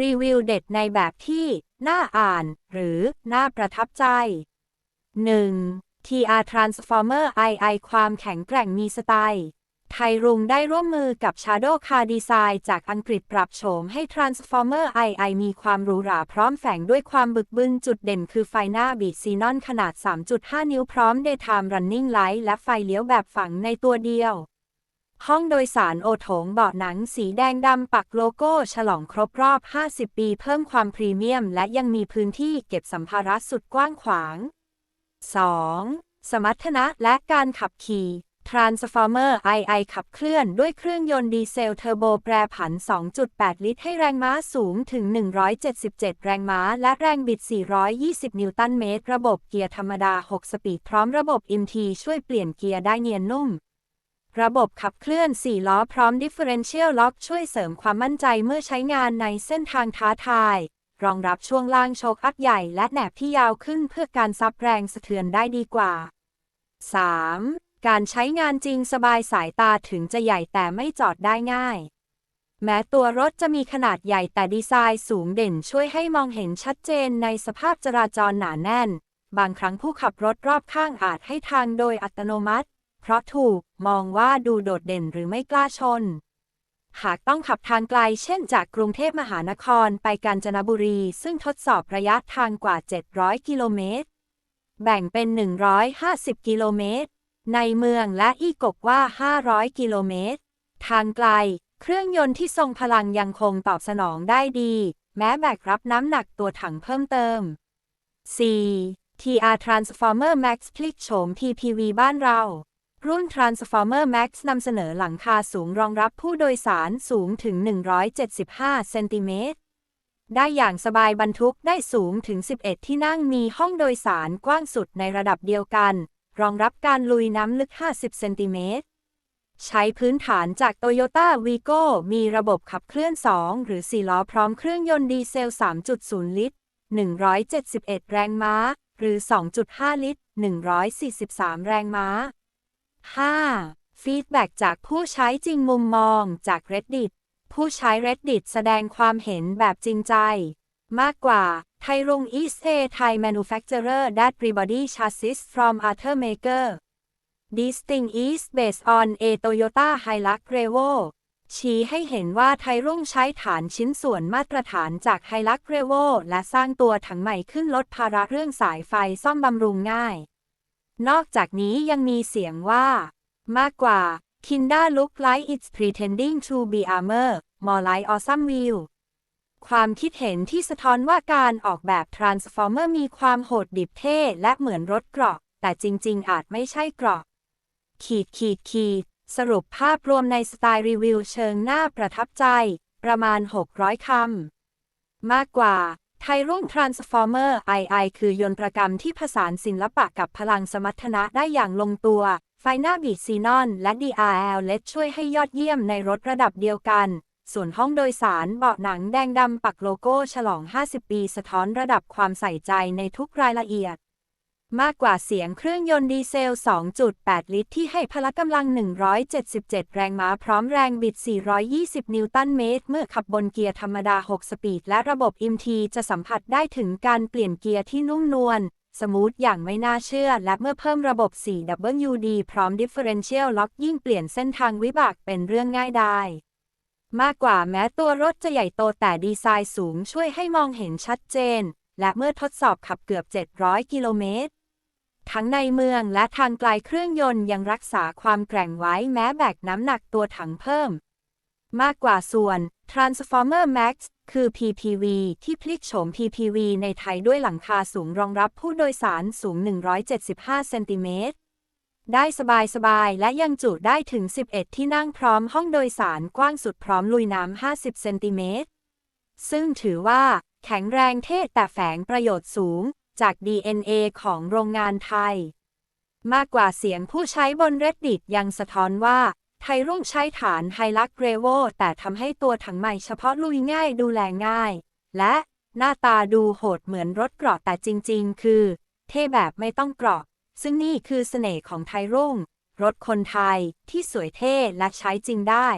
รีวิวเด็ดในแบบที่ น่าอ่าน หรือ น่าประทับใจ 1. TR Transformer II ความแข็งแกร่งมีสไตล์ ไทยรุงได้ร่วมมือกับ Shadow Car Design จากอังกฤษปรับโฉมให้ Transformer II มีความหรูหราพร้อมแฝงด้วยความบึกบึนจุดเด่นคือไฟหน้าบีดซีนอนขนาด 3.5 นิ้วพร้อม Daytime Running Light และไฟเลี้ยวแบบฝังในตัวเดียว ห้องโดยสารโอโถงเบาะหนังสีแดงดำปักโลโก้ ฉลองครบรอบ 50 ปีเพิ่มความพรีเมียม และยังมีพื้นที่เก็บสัมภาระสุดกว้างขวาง 2. สมรรถนะและการขับขี่ Transformer II ขับเคลื่อนด้วยเครื่องยนต์ดีเซลเทอร์โบแปรผัน 2.8 ลิตรให้แรงม้าสูงถึง 177 แรงม้า และแรงบิด 420 นิวตันเมตร ระบบเกียร์ธรรมดา 6 สปีดพร้อมระบบ MT ช่วยเปลี่ยนเกียร์ได้เนียนนุ่ม ระบบขับเคลื่อน 4 ล้อพร้อม Differential Lock ช่วยเสริมความมั่นใจเมื่อใช้งานในเส้นทางท้าทาย รองรับช่วงล่างโชคอัพใหญ่และแหนบที่ยาวขึ้นเพื่อการซับแรงสะเทือนได้ดีกว่า 3. การใช้งานจริงสบายสายตาถึงจะใหญ่แต่ไม่จอดได้ง่าย แม้ตัวรถจะมีขนาดใหญ่แต่ดีไซน์สูงเด่นช่วยให้มองเห็นชัดเจนในสภาพจราจรหนาแน่น บางครั้งผู้ขับรถรอบข้างอาจให้ทางโดยอัตโนมัติ เพราะถูกมองว่าดูโดดเด่นหรือไม่กล้าชน หากต้องขับทางไกลเช่นจากกรุงเทพมหานครไปกาญจนบุรี ซึ่งทดสอบระยะทางกว่า 700 กิโลเมตร แบ่งเป็น 150 กิโลเมตร ในเมืองและอีกกว่า 500 กิโลเมตร ทางไกล เครื่องยนต์ที่ทรงพลังยังคงตอบสนองได้ดี แม้แบกรับน้ำหนักตัวถังเพิ่มเติม 4. TR Transformer Max พลิกโฉม PPV บ้านเรา รุ่น Transformer Max นำเสนอหลังคาสูงรองรับผู้โดยสารสูงถึง 175 เซนติเมตร ได้อย่างสบายบรรทุกได้สูงถึง 11 ที่นั่งมีห้องโดยสารกว้างสุดในระดับเดียวกัน รองรับการลุยน้ำลึก 50 เซนติเมตร ใช้พื้นฐานจาก Toyota Vigo มีระบบขับเคลื่อน 2 หรือ 4 ล้อพร้อมเครื่องยนต์ดีเซล 3.0 ลิตร 171 แรงม้า หรือ 2.5 ลิตร 143 แรงม้า 5. ฟีดแบ็จากผู้ใช้จริงมุมมองจาก Reddit ผู้ใช้ Reddit แสดงความเห็นแบบจริงใจ มากกว่าไทยรุง is a Thai manufacturer that rebody chassis from other maker This thing is based on a Toyota Hilux Revo ชี้ให้เห็นว่าไทรุ่งใช้ฐานชิ้นส่วนมาตรฐานจากไฮลักเรโวและสร้างตัวถังใหม่ขึ้นลดภาระเรื่องสายไฟซ่อมบำรุงง่าย นอกจากนี้ยังมีเสียงว่า มากกว่า Kinda look like it's pretending to be armor more like awesome view ความคิดเห็นที่สะท้อนว่าการออกแบบ Transformer มีความโหดดิบเท่และเหมือนรถเกราะ แต่จริง ๆ อาจไม่ใช่เกราะ ขีดขีดขีด สรุปภาพรวมในสไตล์รีวิวเชิงหน้าประทับใจ ประมาณ 600 คำ มากกว่า ไทรุ่ง Transformer II คือยนต์ปรกรรมที่ผสานศิลปะกับพลังสมรรถนะได้อย่างลงตัว ไฟน้าบีดซีนอน และ DRL LED ช่วยให้ยอดเยี่ยมในรถระดับเดียวกัน ส่วนห้องโดยสารเบาะหนังแดงดำปักโลโก้ฉลอง 50 ปี สะท้อนระดับความใส่ใจในทุกรายละเอียด มากกว่าเสียงเครื่องยนต์ดีเซล 2.8 ลิตรที่ให้พละกำลัง 177 แรงม้าพร้อมแรงบิด 420 นิวตันเมตร เมื่อขับบนเกียร์ธรรมดา 6 สปีด และระบบ MT จะสัมผัสได้ถึงการเปลี่ยนเกียร์ที่นุ่มนวลสมูทอย่างไม่น่าเชื่อ และเมื่อเพิ่มระบบ 4WD พร้อม Differential Lock ยิ่งเปลี่ยนเส้นทางวิบากเป็นเรื่องง่ายไดายมากกว่าแม้ตัวรถจะใหญ่โตแต่ดีไซน์สูงช่วยให้มองเห็นชัดเจน และเมื่อทดสอบขับเกือบ 700 กิโลเมตร ทั้งในเมืองและทางไกลเครื่องยนต์ยังรักษาความแกร่งไว้แม้แบกน้ำหนักตัวถังเพิ่ม มากกว่าส่วน Transformer Max คือ PPV ที่พลิกโฉม PPV ในไทยด้วยหลังคาสูงรองรับผู้โดยสารสูง 175 เซนติเมตร ได้สบายๆ และยังจุได้ถึง 11 ที่นั่งพร้อมห้องโดยสารกว้างสุดพร้อมลุยน้ำ 50 เซนติเมตร ซึ่งถือว่าแข็งแรงเท่แต่แฝงประโยชน์สูง จาก DNA ของโรงงานไทย มากกว่าเสียงผู้ใช้บน Reddit ยังสะท้อนว่า ไทยรุ่งใช้ฐานไฮลักเรโวแต่ทำให้ตัวถังใหม่เฉพาะลุยง่ายดูแลง่าย และหน้าตาดูโหดเหมือนรถเกราะแต่จริง ๆ คือ เท่แบบไม่ต้องเกราะ ซึ่งนี่คือเสน่ห์ของไทยรุ่ง รถคนไทยที่สวยเท่และใช้จริงได้